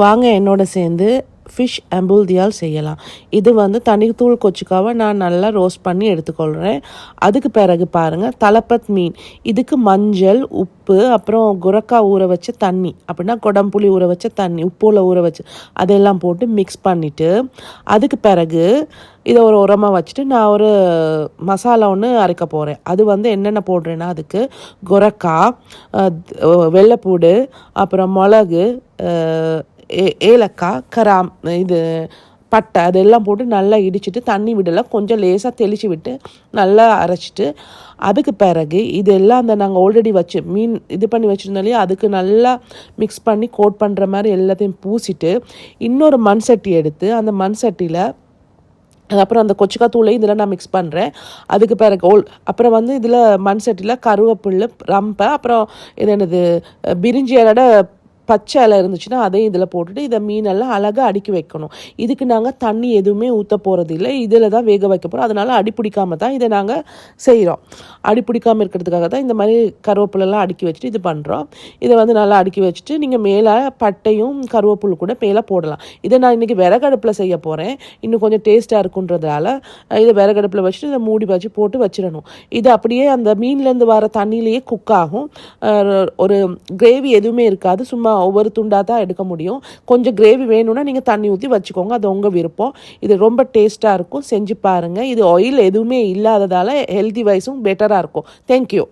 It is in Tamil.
வாங்க என்னோட சேர்ந்து ஃபிஷ் அம்புல்தியால் செய்யலாம். இது வந்து தனித்தூள் கொச்சிக்காவை நான் நல்லா ரோஸ்ட் பண்ணி எடுத்துக்கொள்கிறேன் அதுக்கு பிறகு பாருங்கள் தலப்பத் மீன். இதுக்கு மஞ்சள் உப்பு அப்புறம் குரக்கா ஊற வச்ச தண்ணி. அப்படின்னா குடம்புளி ஊற வச்ச தண்ணி உப்புல ஊற வச்சு அதெல்லாம் போட்டு மிக்ஸ் பண்ணிவிட்டு அதுக்கு பிறகு இதை ஒரு உரமாக வச்சுட்டு நான் ஒரு மசாலா ஒன்று அரைக்க போகிறேன் அது வந்து என்னென்ன போடுறேன்னா அதுக்கு குரக்கா வெள்ளைப்பூடு அப்புறம் மிளகு ஏ- ஏலக்காய் கராம் இது பட்டை அதெல்லாம் போட்டு நல்லா இடிச்சிட்டு தண்ணி விடலாம் கொஞ்சம் லேசாக தெளித்து விட்டு நல்லா அரைச்சிட்டு அதுக்கு பிறகு இதெல்லாம் அந்த நாங்கள் ஆல்ரெடி வச்சு மீன் இது பண்ணி வச்சுருந்தோம் இல்லையா? அதுக்கு நல்லா மிக்ஸ் பண்ணி கோட் பண்ணுற மாதிரி எல்லாத்தையும் பூசிட்டு இன்னொரு மண் சட்டி எடுத்து அந்த மண் சட்டியில் அப்புறம் அந்த கொச்சிக்காய் தூளையும் இதில் நான் மிக்ஸ் பண்ணுறேன் அதுக்கு பிறகு ஓல் அப்புறம் வந்து இதில் மண் சட்டியில் கருவேப்பில்லை ரம்பை அப்புறம் இது என்னது அஹ், பிரிஞ்சி பச்சை இலை இருந்துச்சுன்னா அதையும் இதில் போட்டுட்டு இதை மீனெல்லாம் அழகாக அடுக்கி வைக்கணும். இதுக்கு நாங்கள் தண்ணி எதுவுமே ஊற்ற போகிறது இல்லை இதில் தான் வேக வைக்க போகிறோம் அதனால் அடி பிடிக்காம தான் இதை நாங்கள் செய்கிறோம் அடி பிடிக்காம இருக்கிறதுக்காக தான் இந்த மாதிரி கருவேப்பிலெல்லாம் அடுக்கி வச்சுட்டு இது பண்ணுறோம் இதை வந்து நல்லா அடுக்கி வச்சுட்டு நீங்கள் மேலே பட்டையும் கருவேப்புல் கூட மேலே போடலாம். இதை நான் இன்றைக்கி விறகடுப்பில் செய்ய போகிறேன் இன்னும் கொஞ்சம் டேஸ்ட்டாக இருக்குன்றதால இதை விறகடுப்பில் வச்சுட்டு இதை மூடி வச்சு போட்டு வச்சிடணும். இது அப்படியே அந்த மீன்லேருந்து வர தண்ணியிலேயே குக் ஆகும். ஒரு கிரேவி எதுவுமே இருக்காது. சும்மா ஒவ்வொரு துண்டாக தான் எடுக்க முடியும். கொஞ்சம் கிரேவி வேணும்னா நீங்கள் தண்ணி ஊற்றி வச்சுக்கோங்க. அது உங்கள் விருப்பம். இது ரொம்ப டேஸ்ட்டாக இருக்கும். செஞ்சு பாருங்கள் இது ஆயில் எதுவுமே இல்லாததால் ஹெல்தி வைஸும் பெட்டராக இருக்கும். தேங்க்யூ